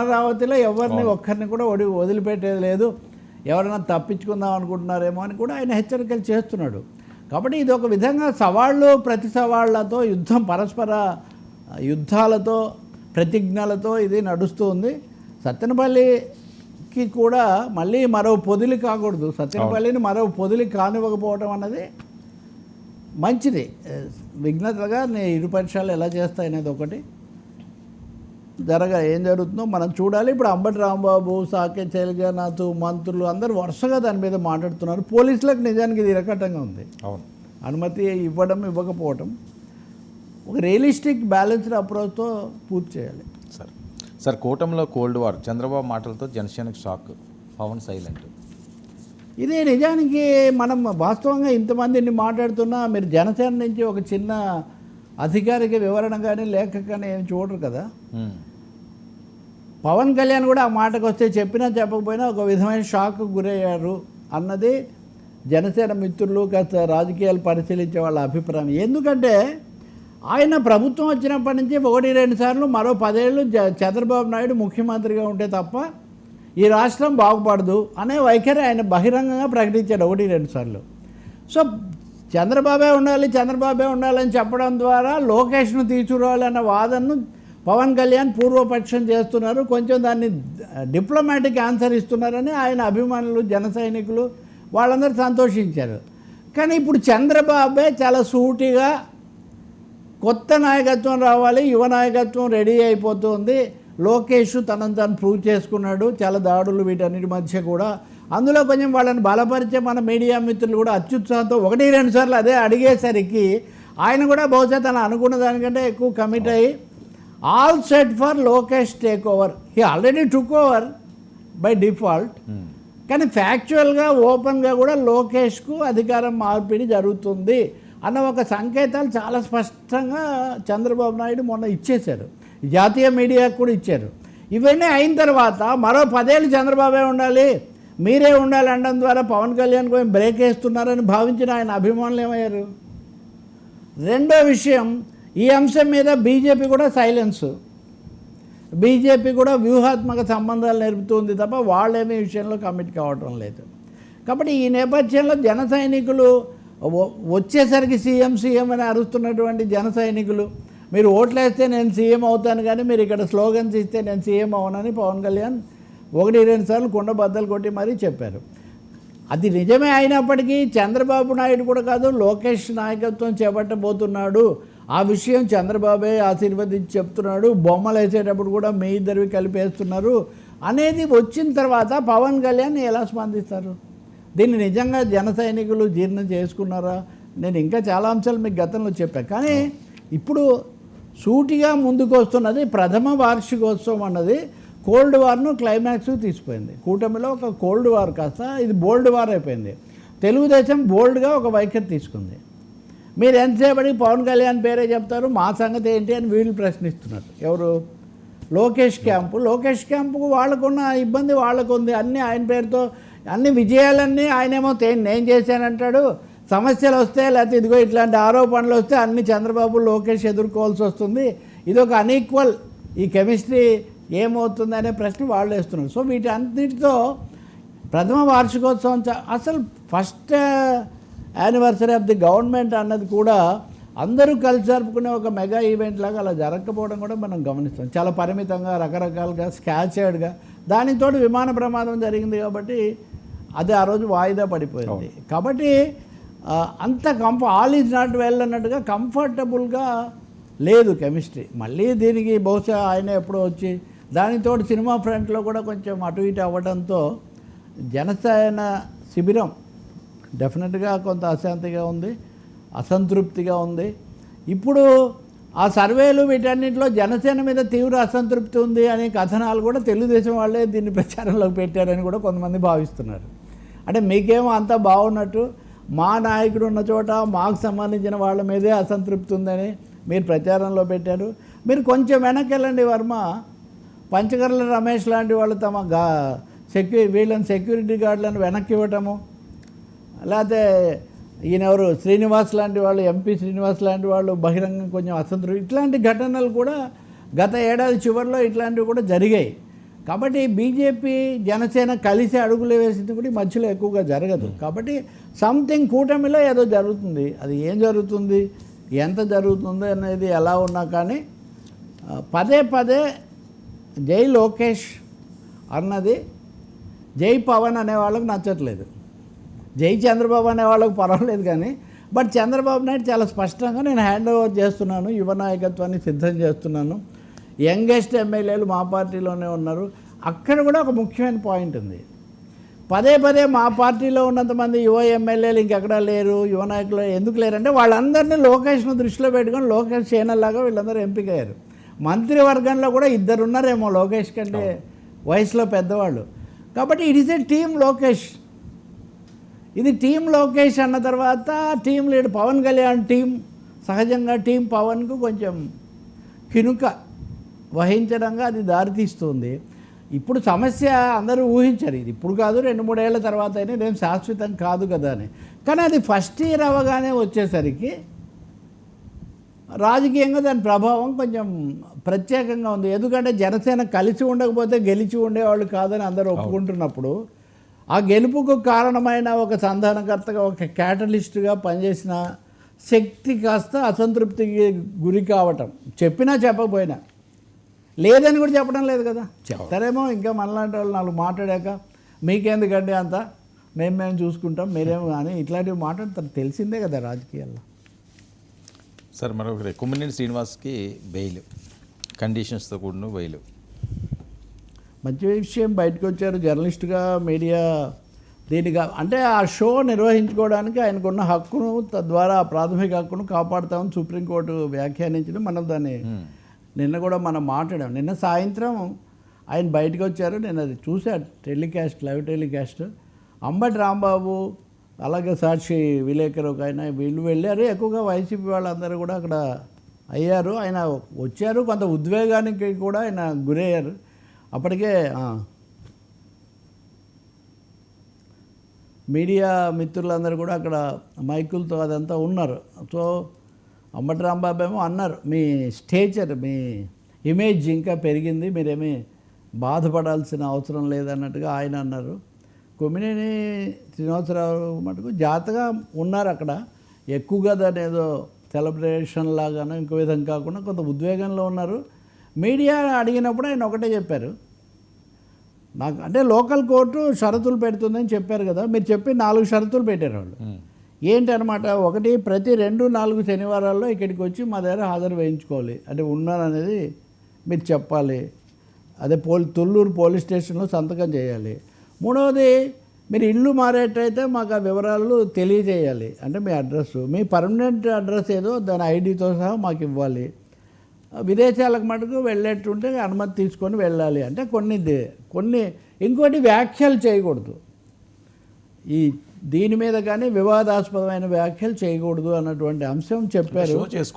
అమరావతిలో ఎవరిని ఒక్కరిని కూడా వడి వదిలిపెట్టేది లేదు. ఎవరైనా తప్పించుకుందాం అనుకుంటున్నారేమో అని కూడా ఆయన హెచ్చరికలు చేస్తున్నాడు. కాబట్టి ఇది ఒక విధంగా సవాళ్ళు ప్రతి సవాళ్ళతో యుద్ధం పరస్పర యుద్ధాలతో ప్రతిజ్ఞలతో ఇది నడుస్తూ ఉంది సత్తెనపల్లికి కూడా మళ్ళీ మరో పొదిలి కాకూడదు. సత్తెనపల్లిని మరో పొదిలి కానివ్వకపోవడం అన్నది మంచిది. విఘ్నతగా నే ఇరు పరీక్షలు ఎలా చేస్తాయనేది ఒకటి. జరగ ఏం జరుగుతుందో మనం చూడాలి. ఇప్పుడు అంబటి రాంబాబు సాకే చైలజనాథ్ మంత్రులు అందరూ వరుసగా దాని మీద మాట్లాడుతున్నారు. పోలీసులకు నిజానికి ఇది ఇరకటంగా ఉంది. అవును. అనుమతి ఇవ్వడం ఇవ్వకపోవడం ఒక రియలిస్టిక్ బ్యాలెన్స్డ్ అప్రోచ్తో పూర్తి చేయాలి. సార్ సార్ కూటమిలో కోల్డ్ వార్ చంద్రబాబు మాటలతో జనసేనకు షాక్ పవన్ సైలెంట్. ఇది నిజానికి మనం వాస్తవంగా ఇంతమందిని మాట్లాడుతున్నా మీరు జనసేన నుంచి ఒక చిన్న అధికారిక వివరణ కానీ లేఖ కానీ ఏమి చూడరు కదా. పవన్ కళ్యాణ్ కూడా ఆ మాటకు వస్తే చెప్పినా చెప్పకపోయినా ఒక విధమైన షాక్ గురయ్యారు అన్నది జనసేన మిత్రులు కాస్త రాజకీయాలు పరిశీలించే వాళ్ళ అభిప్రాయం. ఎందుకంటే ఆయన ప్రభుత్వం వచ్చినప్పటి నుంచి ఒకటి రెండు సార్లు మరో పదేళ్ళు చంద్రబాబు నాయుడు ముఖ్యమంత్రిగా ఉంటే తప్ప ఈ రాష్ట్రం బాగుపడదు అనే వైఖరి ఆయన బహిరంగంగా ప్రకటించాడు ఒకటి రెండు సార్లు. సో చంద్రబాబే ఉండాలి చంద్రబాబే ఉండాలని చెప్పడం ద్వారా లోకేష్ను తీసుకురావాలన్న వాదనను పవన్ కళ్యాణ్ పూర్వపక్షం చేస్తున్నారు కొంచెం దాన్ని డిప్లొమాటిక్ ఆన్సర్ ఇస్తున్నారని ఆయన అభిమానులు జన సైనికులు వాళ్ళందరూ సంతోషించారు. కానీ ఇప్పుడు చంద్రబాబే చాలా సూటిగా కొత్త నాయకత్వం రావాలి యువ నాయకత్వం రెడీ అయిపోతుంది. లోకేష్ తనను తాను ప్రూవ్ చేసుకున్నాడు చాలా దాడులు వీటన్నిటి మధ్య కూడా. అందులో కొంచెం వాళ్ళని బలపరిచే మన మీడియా మిత్రులు కూడా అత్యుత్సాహంతో ఒకటి రెండు సార్లు అదే అడిగేసరికి ఆయన కూడా బహుశా తను అనుకున్న దానికంటే ఎక్కువ కమిట్ అయ్యి all set for Lokesh take over he already took over by default. కానీ ఫ్యాక్చువల్గా ఓపెన్గా కూడా లోకేష్కు అధికారం మార్పిడి జరుగుతుంది అన్న ఒక సంకేతాలు చాలా స్పష్టంగా చంద్రబాబు నాయుడు మొన్న ఇచ్చేశారు. జాతీయ మీడియాకు కూడా ఇచ్చారు. ఇవన్నీ అయిన తర్వాత మరో పదేళ్ళు చంద్రబాబే ఉండాలి. మీరే ఉండాలి అనడం ద్వారా పవన్ కళ్యాణ్ కొంచెం బ్రేక్ వేస్తున్నారని భావించిన ఆయన అభిమానులు ఏమయ్యారు? రెండో విషయం ఈ అంశం మీద బీజేపీ కూడా సైలెన్స్. బీజేపీ కూడా వ్యూహాత్మక సంబంధాలు నేర్పుతుంది తప్ప వాళ్ళేమీ విషయంలో కమిట్ కావటం లేదు. కాబట్టి ఈ నేపథ్యంలో జన సైనికులు వచ్చేసరికి సీఎం సీఎం అని అరుస్తున్నటువంటి జన సైనికులు మీరు ఓట్లేస్తే నేను సీఎం అవుతాను కానీ మీరు ఇక్కడ స్లోగన్స్ ఇస్తే నేను సీఎం అవునని పవన్ కళ్యాణ్ ఒకటి రెండు సార్లు కుండ బద్దలు కొట్టి మరీ చెప్పారు. అది నిజమే అయినప్పటికీ చంద్రబాబు నాయుడు కూడా కాదు లోకేష్ నాయకత్వం చేపట్టబోతున్నాడు. ఆ విషయం చంద్రబాబే ఆశీర్వదించి చెప్తున్నాడు. బొమ్మలు వేసేటప్పుడు కూడా మీ ఇద్దరివి కలిపేస్తున్నారు. అనేది వచ్చిన తర్వాత పవన్ కళ్యాణ్ ఎలా స్పందిస్తారు? దీన్ని నిజంగా జన సైనికులు జీర్ణం చేసుకున్నారా? నేను ఇంకా చాలా అంశాలు మీకు గతంలో చెప్పాను కానీ ఇప్పుడు సూటిగా ముందుకు వస్తున్నది ప్రథమ వార్షికోత్సవం అన్నది కోల్డ్ వార్ను క్లైమాక్స్ తీసిపోయింది. కూటమిలో ఒక కోల్డ్ వార్ కాస్త ఇది బోల్డ్ వార్ అయిపోయింది. తెలుగుదేశం బోల్డ్గా ఒక వైఖరి తీసుకుంది. మీరు ఎంతసేపటికి పవన్ కళ్యాణ్ పేరే చెప్తారు? మా సంగతి ఏంటి అని వీళ్ళు ప్రశ్నిస్తున్నారు. ఎవరు? లోకేష్ క్యాంపు. లోకేష్ క్యాంపుకు వాళ్ళకున్న ఇబ్బంది వాళ్ళకు ఉంది అన్నీ ఆయన పేరుతో అన్ని విజయాలన్నీ ఆయనేమో నేను చేశానంటాడు. సమస్యలు వస్తే లేకపోతే ఇదిగో ఇట్లాంటి ఆరోపణలు వస్తే అన్ని చంద్రబాబు లోకేష్ ఎదుర్కోవాల్సి వస్తుంది. ఇది ఒక అన్ఈక్వల్ ఈ కెమిస్ట్రీ ఏమవుతుంది అనే ప్రశ్న వాళ్ళు వేస్తున్నారు. సో వీటి అన్నిటితో ప్రథమ వార్షికోత్సవం అసలు first anniversary of the government అన్నది కూడా అందరూ కలిసి జరుపుకునే ఒక మెగా ఈవెంట్ లాగా అలా జరగకపోవడం కూడా మనం గమనిస్తాం. చాలా పరిమితంగా రకరకాలుగా స్కాచర్డ్గా దానితో విమాన ప్రమాదం జరిగింది కాబట్టి అది ఆ రోజు వాయిదా పడిపోయింది. కాబట్టి అంత కంఫ ఆల్ ఈజ్ నాట్ వెల్ అన్నట్టుగా కంఫర్టబుల్గా లేదు కెమిస్ట్రీ మళ్ళీ దీనికి బహుశా ఆయన ఎప్పుడో వచ్చి దానితో సినిమా ఫ్రంట్లో కూడా కొంచెం అటు ఇటు అవ్వడంతో జనసేన శిబిరం డెఫినెట్గా కొంత అశాంతిగా ఉంది అసంతృప్తిగా ఉంది. ఇప్పుడు ఆ సర్వేలు వీటన్నింటిలో జనసేన మీద తీవ్ర అసంతృప్తి ఉంది అనే కథనాలు కూడా తెలుగుదేశం వాళ్ళే దీన్ని ప్రచారంలోకి పెట్టారని కూడా కొంతమంది భావిస్తున్నారు. అంటే మీకేమో అంతా బాగున్నట్టు మా నాయకుడు ఉన్న చోట మాకు సంబంధించిన వాళ్ళ మీదే అసంతృప్తి ఉందని మీరు ప్రచారంలో పెట్టారు. మీరు కొంచెం వెనక్కి వెళ్ళండి వర్మ. పంచకర్ల రమేష్ లాంటి వాళ్ళు తమ గా సెక్యూ వీళ్ళని సెక్యూరిటీ గార్డులను వెనక్కి ఇవ్వటము లేకపోతే ఈయనెవరు? శ్రీనివాస్ లాంటి వాళ్ళు ఎంపీ శ్రీనివాస్ లాంటి వాళ్ళు బహిరంగం కొంచెం అసంతృప్తి. ఇట్లాంటి ఘటనలు కూడా గత ఏడాది చివరిలో ఇట్లాంటివి కూడా జరిగాయి. కాబట్టి బీజేపీ జనసేన కలిసి అడుగులు వేసింది కూడా ఈ మధ్యలో ఎక్కువగా జరగదు. కాబట్టి సంథింగ్ కూటమిలో ఏదో జరుగుతుంది. అది ఏం జరుగుతుంది? ఎంత జరుగుతుంది అనేది ఎలా ఉన్నా కానీ పదే పదే జై లోకేష్ అన్నది జై పవన్ అనే వాళ్ళకి నచ్చట్లేదు. జై చంద్రబాబు అనే వాళ్ళకి పర్వాలేదు కానీ బట్ చంద్రబాబు నాయుడు చాలా స్పష్టంగా నేను హ్యాండ్ ఓవర్ చేస్తున్నాను యువ నాయకత్వాన్ని సిద్ధం చేస్తున్నాను. యంగెస్ట్ ఎమ్మెల్యేలు మా పార్టీలోనే ఉన్నారు. అక్కడ కూడా ఒక ముఖ్యమైన పాయింట్ ఉంది. పదే పదే మా పార్టీలో ఉన్నంతమంది యువ ఎమ్మెల్యేలు ఇంకెక్కడా లేరు యువ నాయకులు ఎందుకు లేరంటే వాళ్ళందరినీ లోకేష్ను దృష్టిలో పెట్టుకొని లోకేష్ సేనల్లాగా వీళ్ళందరూ ఎంపికయ్యారు. మంత్రివర్గంలో కూడా ఇద్దరు ఉన్నారేమో లోకేష్ కంటే వయసులో పెద్దవాళ్ళు. కాబట్టి it is a team Lokesh. ఇది టీం లోకేష్ అన్న తర్వాత team lead Pawan Kalyan team. సహజంగా టీం పవన్కు కొంచెం కినుక వహించడంగా అది దారితీస్తుంది ఇప్పుడు సమస్య అందరూ ఊహించారు. ఇది ఇప్పుడు కాదు రెండు మూడేళ్ళ తర్వాత అయినా ఇదేం శాశ్వతం కాదు కదా అని. కానీ అది ఫస్ట్ ఇయర్ అవ్వగానే వచ్చేసరికి రాజకీయంగా దాని ప్రభావం కొంచెం ప్రత్యేకంగా ఉంది. ఎందుకంటే జనసేన కలిసి ఉండకపోతే గెలిచి ఉండేవాళ్ళు కాదని అందరూ ఒప్పుకుంటున్నప్పుడు ఆ గెలుపుకు కారణమైన ఒక సంధానకర్తగా ఒక క్యాటలిస్ట్గా పనిచేసిన శక్తి కాస్త అసంతృప్తికి గురి కావటం. చెప్పినా చెప్పకపోయినా. లేదని కూడా చెప్పడం లేదు కదా. చెప్తారేమో ఇంకా మనలాంటి వాళ్ళు నాలుగు మాట్లాడాక మీకెందుకండి అంత? మేము మేము చూసుకుంటాం మీరేమో కానీ ఇట్లాంటివి మాట్లాడతారు తెలిసిందే కదా రాజకీయాల్లో. సార్ మరొకటి కుమ్మినేని శ్రీనివాస్కి బెయిల్. కండిషన్స్తో కూడిన బెయిల్. మంచి విషయం బయటకు వచ్చారు. జర్నలిస్ట్గా మీడియా దీనిగా అంటే ఆ షో నిర్వహించుకోవడానికి ఆయనకున్న హక్కును తద్వారా ప్రాథమిక హక్కును కాపాడుతామని సుప్రీంకోర్టు వ్యాఖ్యానించడం మనం దాన్ని నిన్న కూడా మనం మాట్లాడాం. నిన్న సాయంత్రం ఆయన బయటకు వచ్చారు. నేను అది చూసా telecast live telecast. Ambati Rambabu అలాగే సాక్షి విలేకరు ఒక ఆయన వీళ్ళు వెళ్ళారు. ఎక్కువగా వైసీపీ వాళ్ళందరూ కూడా అక్కడ అయ్యారు. ఆయన వచ్చారు. కొంత ఉద్వేగానికి కూడా ఆయన గురయ్యారు. అప్పటికే మీడియా మిత్రులందరూ కూడా అక్కడ మైకులతో అదంతా ఉన్నారు. సో అంబటి రాంబాబు ఏమో అన్నారు మీ స్టేచర్ మీ ఇమేజ్ ఇంకా పెరిగింది మీరేమీ బాధపడాల్సిన అవసరం లేదన్నట్టుగా ఆయన అన్నారు. కొమ్మినేని శ్రీనివాసరావు మటుకు జాతగా ఉన్నారు అక్కడ. ఎక్కువగా దాని ఏదో సెలబ్రేషన్ లాగానో ఇంకో విధం కాకుండా కొంత ఉద్వేగంలో ఉన్నారు. మీడియా అడిగినప్పుడు ఆయన ఒకటే చెప్పారు నాకు అంటే లోకల్ కోర్టు షరతులు పెడుతుందని చెప్పారు కదా మీరు చెప్పి నాలుగు షరతులు పెట్టారు వాళ్ళు. ఏంటనమాట ఒకటి ప్రతి రెండు నాలుగు శనివారాల్లో ఇక్కడికి వచ్చి మా దగ్గర హాజరు వేయించుకోవాలి. అంటే ఉన్నాననేది మీరు చెప్పాలి. అదే పోల్ తొల్లూరు పోలీస్ స్టేషన్లో సంతకం చేయాలి. మూడవది మీరు ఇల్లు మారేటైతే మాకు ఆ వివరాలు తెలియజేయాలి. అంటే మీ అడ్రస్ మీ పర్మనెంట్ అడ్రస్ ఏదో దాని ఐడితో సహా మాకు ఇవ్వాలి. విదేశాలకు మటుకు వెళ్ళేట్టుంటే అనుమతి తీసుకొని వెళ్ళాలి అంటే కొన్ని దే- కొన్ని ఇంకోటి వ్యాఖ్యలు చేయకూడదు. ఈ దీని మీద కానీ వివాదాస్పదమైన వ్యాఖ్యలు చేయకూడదు అన్నటువంటి అంశం చెప్పారు.